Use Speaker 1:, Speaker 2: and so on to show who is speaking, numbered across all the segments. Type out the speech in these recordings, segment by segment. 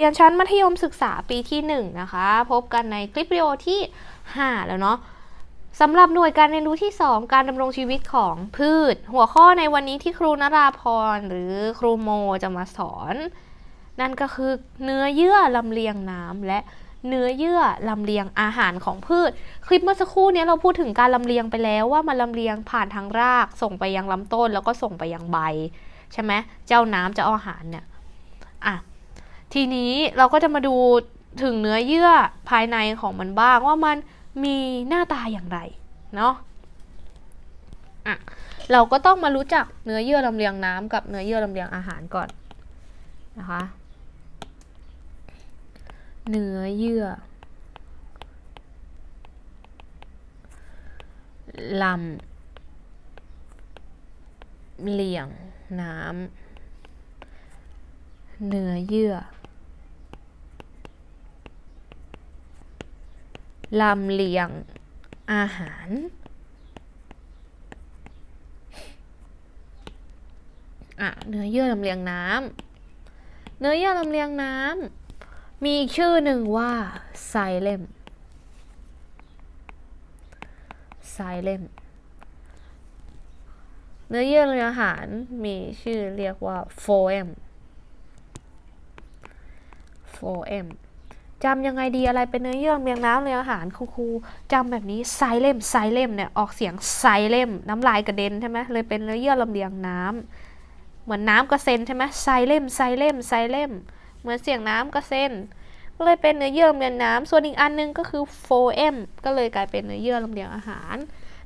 Speaker 1: เรียนชั้นมัธยมศึกษาปีที่1นะคะ พบกันในคลิปวิดีโอที่ 5 แล้วเนาะสำหรับหน่วยการเรียนรู้ที่ 2 การดำรงชีวิตของพืช หัวข้อในวันนี้ที่ครูนราพรหรือครูโมจะมาสอน นั่นก็คือเนื้อเยื่อลำเลียงน้ำและเนื้อเยื่อลำเลียงอาหารของพืช คลิปเมื่อสักครู่นี้เราพูดถึงการลำเลียงไปแล้วว่ามันลำเลียงผ่านทางราก ส่งไปยังลำต้นแล้วก็ส่งไปยังใบ ใช่ไหมเจ้าน้ำเจ้าอาหารเนี่ยอะ ทีนี้เราก็จะมาดูถึงเนื้อเยื่อภายในของมันบ้างว่ามันมีหน้าตาอย่างไรเนาะอะเราก็ต้องมารู้จักเนื้อเยื่อลำเลียงน้ำกับเนื้อเยื่อลำเลียงอาหารก่อนนะคะเนื้อเยื่อลำเลียงน้ำเนื้อเยื่อ ลำเลียงอาหาร อะเนื้อเยื่อลำเลียงน้ำเนื้อเยื่อลำเลียงน้ำมีชื่อหนึ่งว่าไซเลมไซเลมเนื้อเยื่อลำเลียงอาหารมีชื่อเรียกว่าโฟเอมโฟเอม จำยังไงดีอะไรเป็นเนื้อเยื่อลำเลียงน้ำเลยงอาหารครูครูจำแบบนี้ไซเลมไซเลมเนี่ยออกเสียงไซเลมน้ำลายกระเด็นใช่ไหมเลยเป็นเนื้อเยื่อลำเลียงน้ำเหมือนน้ำกระเซ็นใช่ไหมไซเลมไซเลมไซเลมเหมือนเสียงน้ำกระเซ็นก็เลยเป็นเนื้อเยื่อลำเลียงน้ำส่วนอีกอันนึงก็คือโฟเอมก็เลยกลายเป็นเนื้อเยื่อลำเลียงอาหาร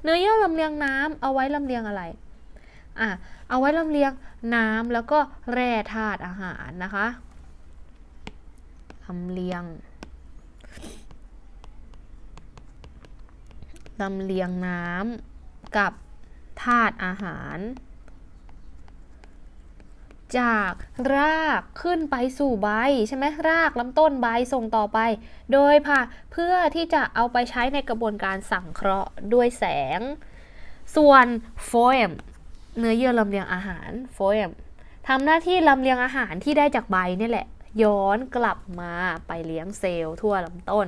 Speaker 1: เนื้อเยื่อลำเลียงน้ำเอาไว้ลำเลียงอะไรอะเอาไว้ลำเลียงน้ำแล้วก็แร่ธาตุอาหารนะคะ ลำเลียงลำเลียงน้ำกับธาตุอาหาร จากรากขึ้นไปสู่ใบใช่ไหมรากลำต้นใบส่งต่อไป โดยผ่าเพื่อที่จะเอาไปใช้ในกระบวนการสังเคราะห์ด้วยแสง ส่วนโฟเอมเนื้อเยื่อลำเลียงอาหารโฟเอมทำหน้าที่ลำเลียงอาหารที่ได้จากใบนี่แหละ ย้อนกลับมาไปเลี้ยงเซลล์ทั่วลำต้น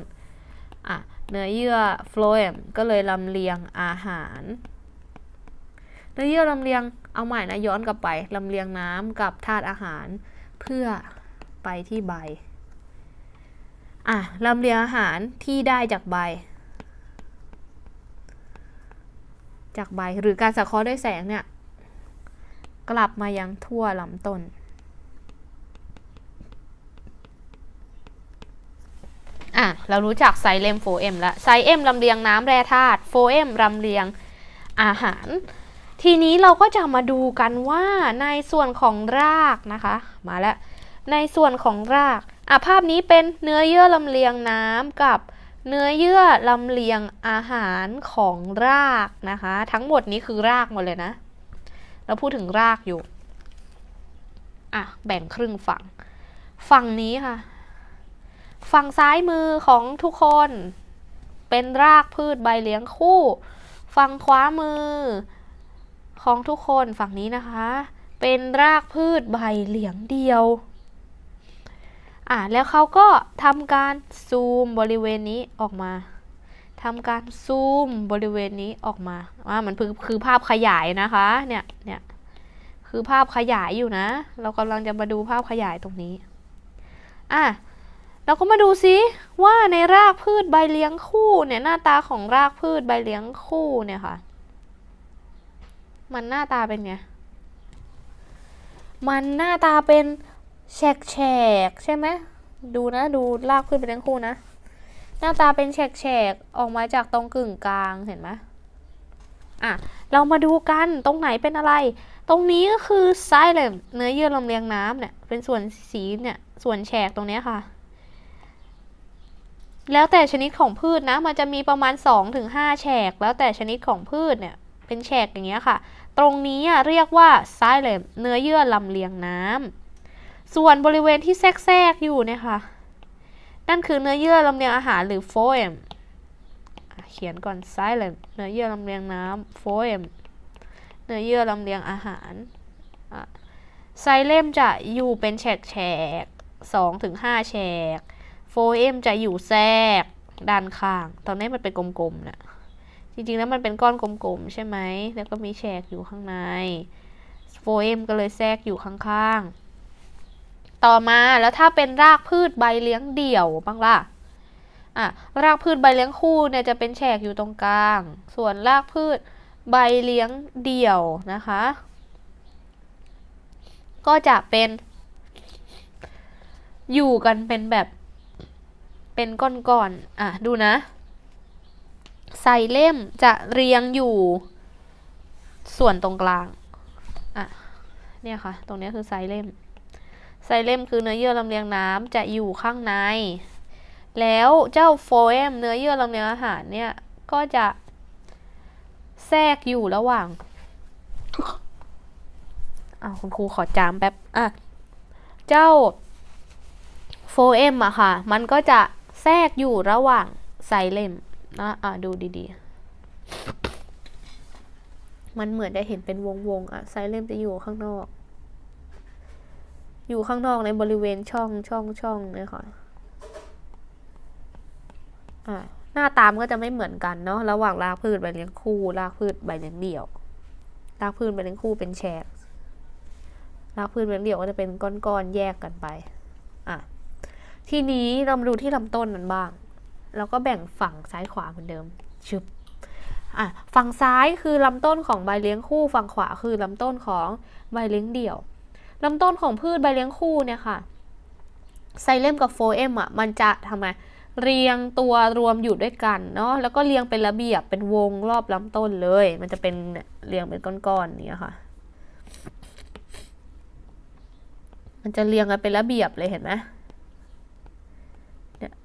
Speaker 1: อะเนื้อเยื่อโฟลเอมก็เลยลำเลียงอาหาร เนื้อเยื่อลำเลียงเอาใหม่นะย้อนกลับไปลำเลียงน้ำกับธาตุอาหารเพื่อไปที่ใบอะลำเลียงอาหารที่ได้จากใบ จากใบหรือการสังเคราะห์ด้วยแสงเนี่ย กลับมายังทั่วลำต้น อะเรารู้จักไซเลมโฟเอมแล้วไซเอ็มลำเลียงน้ำแร่ธาตุโฟเอมลำเลียงอาหาร ทีนี้เราก็จะมาดูกันว่าในส่วนของรากนะคะ มาแล้ว ในส่วนของรากอะภาพนี้เป็นเนื้อเยื่อลำเลียงน้ำกับเนื้อเยื่อลำเลียงอาหารของรากนะคะ ทั้งหมดนี้คือรากหมดเลยนะ เราพูดถึงรากอยู่ อะ แบ่งครึ่งฝั่ง ฝั่งนี้ค่ะ ฝั่งซ้ายมือของทุกคนเป็นรากพืชใบเลี้ยงคู่ ฝั่งขวามือ ของทุกคนฝั่งนี้นะคะ เป็นรากพืชใบเหลียงเดียวอะแล้วเขาก็ทำการซูมบริเวณนี้ออกมาทำการซูมบริเวณนี้ออกมาว่ามันคือคือภาพขยายนะคะเนี่ยเนี่ยคือภาพขยายอยู่นะ เรากำลังจะมาดูภาพขยายตรงนี้อะ เราก็มาดูซิว่าในรากพืชใบเลี้ยงคู่เนี่ยหน้าตาของรากพืชใบเลี้ยงคู่เนี่ยค่ะ มันหน้าตาเป็นไง มันหน้าตาเป็นแฉกแฉกใช่ไหมดูนะดูรากพืชใบเลี้ยงคู่นะ หน้าตาเป็นแฉกแฉกออกมาจากตรงกึ่งกลางเห็นไหมอะเรามาดูกันตรงไหนเป็นอะไร ตรงนี้ก็คือไซเลมเนื้อเยื่อลำเลียงน้ำเนี่ยเป็นส่วนสีเนี่ยส่วนแฉกตรงนี้ค่ะ แล้วแต่ชนิดของพืชนะ มันจะมีประมาณ 2-5 แฉก แล้วแต่ชนิดของพืชเนี่ย เป็นแฉกอย่างเงี้ยค่ะ ตรงนี้เรียกว่าไซเลมเนื้อเยื่อลำเลียงน้ำ ส่วนบริเวณที่แทรกๆอยู่เนี่ยค่ะนั่นคือเนื้อเยื่อลำเลียงอาหารหรือโฟเอมเขียนก่อนไซเลมเนื้อเยื่อลำเลียงน้ำโฟเอมเนื้อเยื่อลำเลียงอาหารไซเลมจะอยู่เป็นแฉกๆ2ถึง5แฉก โฟมจะอยู่แทรกด้านข้าง ตอนนี้มันเป็นกลมๆนะจริงๆแล้วมันเป็นก้อนกลมๆใช่ไหม แล้วก็มีแฉกอยู่ข้างในโฟมก็เลยแทรกอยู่ข้างๆ ต่อมาแล้วถ้าเป็นรากพืชใบเลี้ยงเดี่ยวบ้างล่ะอะรากพืชใบเลี้ยงคู่เนี่ยจะเป็นแฉกอยู่ตรงกลาง ส่วนรากพืชใบเลี้ยงเดี่ยวนะคะ ก็จะเป็น อยู่กันเป็นแบบ เป็นก้อนๆอะดูนะไซเล่มจะเรียงอยู่ ส่วนตรงกลางอะเนี่ยค่ะ ตรงนี้คือไซเล่มไซเล่มคือเนื้อเยื่อลำเลียงน้ำจะอยู่ข้างใน แล้วเจ้าโฟเอมเนื้อเยื่อลำเลียงอาหารเนี่ยก็จะแทรกอยู่ระหว่างอาคุณครูขอจามแป๊บอะเจ้าโฟเอมอะค่ะ มันก็จะ ทรกอยู่ระหว่างไซเลมนะอะดูดีๆ มันเหมือนได้เห็นเป็นวงๆอะไซเลมจะอยู่ข้างนอก อยู่ข้างนอกในบริเวณช่องช่องช่องเนี่ยค่ะอะหน้าตามก็จะไม่เหมือนกันเนาะระหว่างรากพืชใบเลี้ยงคู่รากพืชใบเลี้ยงเดี่ยวรากพืชใบเลี้ยงคู่เป็นแฉกรากพืชใบเลี้ยงเดี่ยวก็จะเป็นก้อนๆแยกกันไป ทีนี้เรามาดูที่ลำต้นมันบ้าง แล้วก็แบ่งฝั่งซ้ายขวาเหมือนเดิมชึบอะฝั่งซ้ายคือลำต้นของใบเลี้ยงคู่ ฝั่งขวาคือลำต้นของใบเลี้ยงเดี่ยวลำต้นของพืชใบเลี้ยงคู่เนี่ยค่ะไซเลมกับโฟเอมอะมันจะทำไมเรียงตัวรวมอยู่ด้วยกันเนาะแล้วก็เรียงเป็นระเบียบเป็นวงรอบลำต้นเลย มันจะเป็นเรียงเป็นก้อนๆอย่างเนี้ยค่ะ มันจะเรียงกันเป็นระเบียบเลยเห็นไหม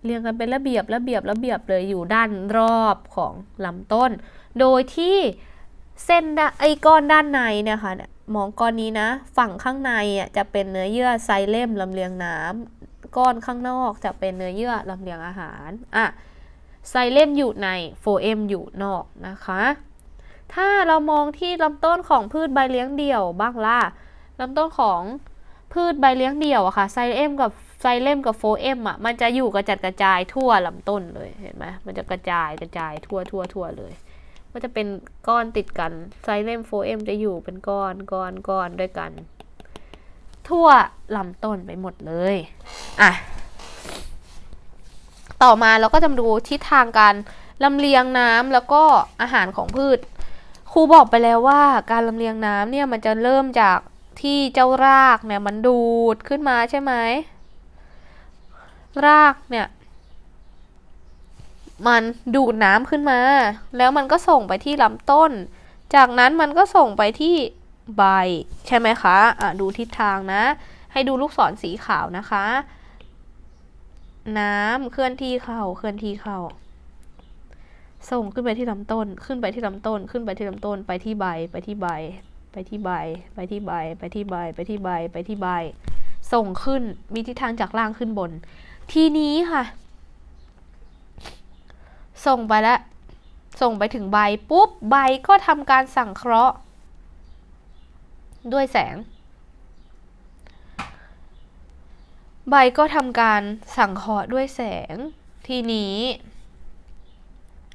Speaker 1: เรียงกันเป็นระเบียบระเบียบระเบียบเลยอยู่ด้านรอบของลำต้น โดยที่เส้นไอ้ก้อนด้านในเนี่ยค่ะมองก้อนนี้นะ ฝั่งข้างในอะจะเป็นเนื้อเยื่อไซเลมลำเลียงน้ำก้อนข้างนอกจะเป็นเนื้อเยื่อลำเลียงอาหารอะไซเลมอยู่ในโฟเอมอยู่นอกนะคะ ถ้าเรามองที่ลำต้นของพืชใบเลี้ยงเดี่ยวบ้างล่ะลำต้นของพืชใบเลี้ยงเดี่ยวอะค่ะไซเลมกับ ไซเลมกับโฟเอมอะมันจะอยู่กระจัดกระจายทั่วลำต้นเลยเห็นไหมมันจะกระจายกระจายทั่วทั่วทั่วเลยก็จะเป็นก้อนติดกันไซเลมโฟเอมจะอยู่เป็นก้อนก้อนก้อนด้วยกัน ทั่วลำต้นไปหมดเลยอะต่อมาเราก็จะมาดูทิศทางการลำเลียงน้ำแล้วก็อาหารของพืช ครูบอกไปแล้วว่าการลำเลียงน้ำเนี่ยมันจะเริ่มจากที่เจ้ารากเนี่ยมันดูดขึ้นมาใช่ไหม รากเนี่ย มันดูดน้ำขึ้นมา แล้วมันก็ส่งไปที่ลำต้น จากนั้นมันก็ส่งไปที่ใบ ใช่ไหมคะอะดูทิศทางนะ ให้ดูลูกศรสีขาวนะคะ น้ำเคลื่อนที่เข้าเคลื่อนที่เข้าส่งขึ้นไปที่ลำต้น ขึ้นไปที่ลำต้น ขึ้นไปที่ลำต้น ไปที่ใบ ไปที่ใบ ไปที่ใบ ไปที่ใบ ไปที่ใบ ไปที่ใบ ไปที่ใบ ส่งขึ้น มีทิศทางจากล่างขึ้นบน ทีนี้ค่ะ ส่งไปแล้ว ส่งไปถึงใบปุ๊บใบก็ทำการสังเคราะห์ ด้วยแสง ใบก็ทำการสังเคราะห์ด้วยแสง ทีนี้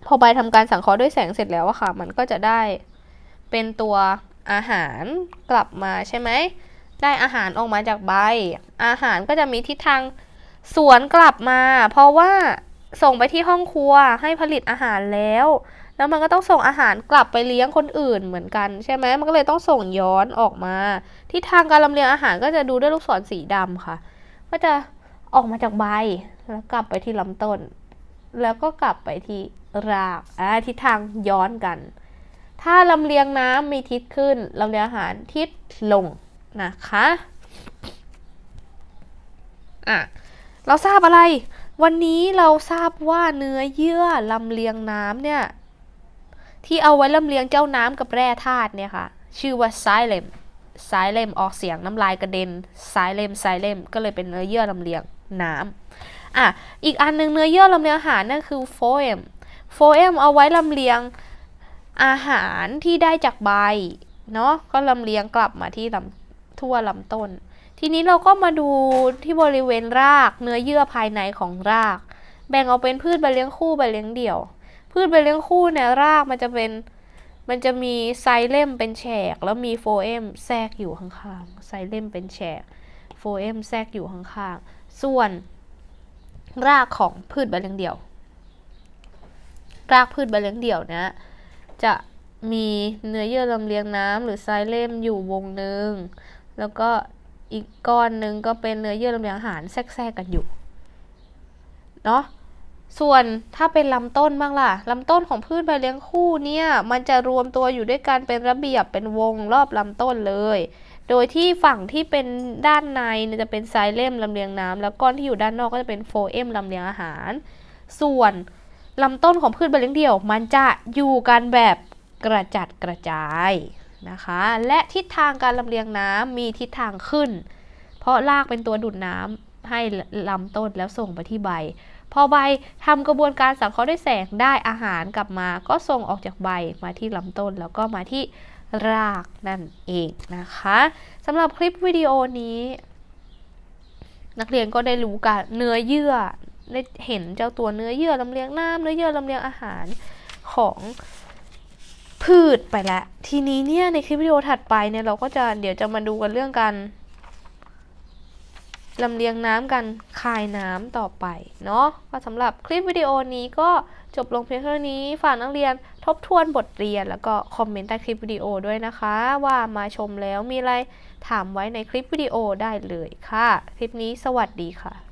Speaker 1: พอใบทำการสังเคราะห์ด้วยแสงเสร็จแล้วอะค่ะ มันก็จะได้เป็นตัวอาหารกลับมาใช่ไหม ได้อาหารออกมาจากใบ อาหารก็จะมีทิศทาง สวนกลับมา เพราะว่าส่งไปที่ห้องครัวให้ผลิตอาหารแล้ว แล้วมันก็ต้องส่งอาหารกลับไปเลี้ยงคนอื่นเหมือนกันใช่ไหมมันก็เลยต้องส่งย้อนออกมาทิศทางการลำเลียงอาหารก็จะดูด้วยลูกศรสีดำค่ะ ก็จะออกมาจากใบแล้วกลับไปที่ลำต้น แล้วก็กลับไปที่รากอ่าทิศทางย้อนกัน ถ้าลำเลียงน้ำมีทิศขึ้นลำเลียงอาหารทิศลงนะคะอะ เราทราบอะไร วันนี้เราทราบว่าเนื้อเยื่อลำเลียงน้ำเนี่ย ที่เอาไว้ลำเลียงเจ้าน้ำกับแร่ธาตุเนี่ยค่ะ ชื่อว่าไซเลมไซเลมออกเสียงน้ำลายกระเด็นไซเลมไซเลมก็เลยเป็นเนื้อเยื่อลำเลียงน้ำอะอีกอันหนึงเนื้อเยื่อลำเลียงอาหารนั่นคือโฟเอมโฟเอมเอาไว้ลำเลียงอาหารที่ได้จากใบเนาะก็ลำเลียงกลับมาที่ลำทั่วลำต้น ทีนี้เราก็มาดูที่บริเวณรากเนื้อเยื่อภายในของราก แบ่งออกเป็นพืชใบเลี้ยงคู่ใบเลี้ยงเดี่ยว พืชใบเลี้ยงคู่เนี่ยรากมันจะเป็นมันจะมีไซเลมเป็นแฉก แล้วมีโฟเอมแทรกอยู่ข้างๆไซเลมเป็นแฉกโฟเอมแทรกอยู่ข้างๆส่วนรากของพืชใบเลี้ยงเดี่ยว รากพืชใบเลี้ยงเดี่ยวนะจะมีเนื้อเยื่อลำเลียงน้ำหรือไซเลมอยู่วงหนึ่งแล้วก็ อีกก้อนหนึ่งก็เป็นเนื้อเยื่อลำเลียงอาหารแทรกกันอยู่เนาะส่วนถ้าเป็นลำต้นบ้างล่ะลำต้นของพืชใบเลี้ยงคู่เนี่ยมันจะรวมตัวอยู่ด้วยกันเป็นระเบียบเป็นวงรอบลำต้นเลย โดยที่ฝั่งที่เป็นด้านในนจะเป็นไซเลมลำเลียงน้ำแล้วก้อนที่อยู่ด้านนอกก็จะเป็นโฟเอมลำเลียงอาหาร ส่วนลำต้นของพืชใบเลี้ยงเดี่ยว มันจะอยู่กันแบบกระจัดกระจาย นะคะ และทิศทางการลำเลียงน้ำมีทิศทางขึ้น เพราะรากเป็นตัวดูดน้ำให้ลำต้นแล้วส่งไปที่ใบ พอใบทำกระบวนการสังเคราะห์ด้วยแสงได้อาหารกลับมา ก็ส่งออกจากใบมาที่ลำต้นแล้วก็มาที่รากนั่นเองนะคะสำหรับคลิปวิดีโอนี้ นักเรียนก็ได้รู้กันเนื้อเยื่อได้เห็นเจ้าตัวเนื้อเยื่อลำเลียงน้ำเนื้อเยื่อลำเลียงอาหารของ พืชไปแล้ว ทีนี้เนี่ยในคลิปวิดีโอถัดไปเนี่ยเราก็จะเดี๋ยวจะมาดูกันเรื่องการลำเลียงน้ำกันคายน้ำต่อไปเนาะก็สำหรับคลิปวิดีโอนี้ก็จบลงเพียงเท่านี้ฝากนักเรียนทบทวนบทเรียนแล้วก็คอมเมนต์ใต้คลิปวิดีโอด้วยนะคะ ว่ามาชมแล้วมีอะไรถามไว้ในคลิปวิดีโอได้เลยค่ะ คลิปนี้สวัสดีค่ะ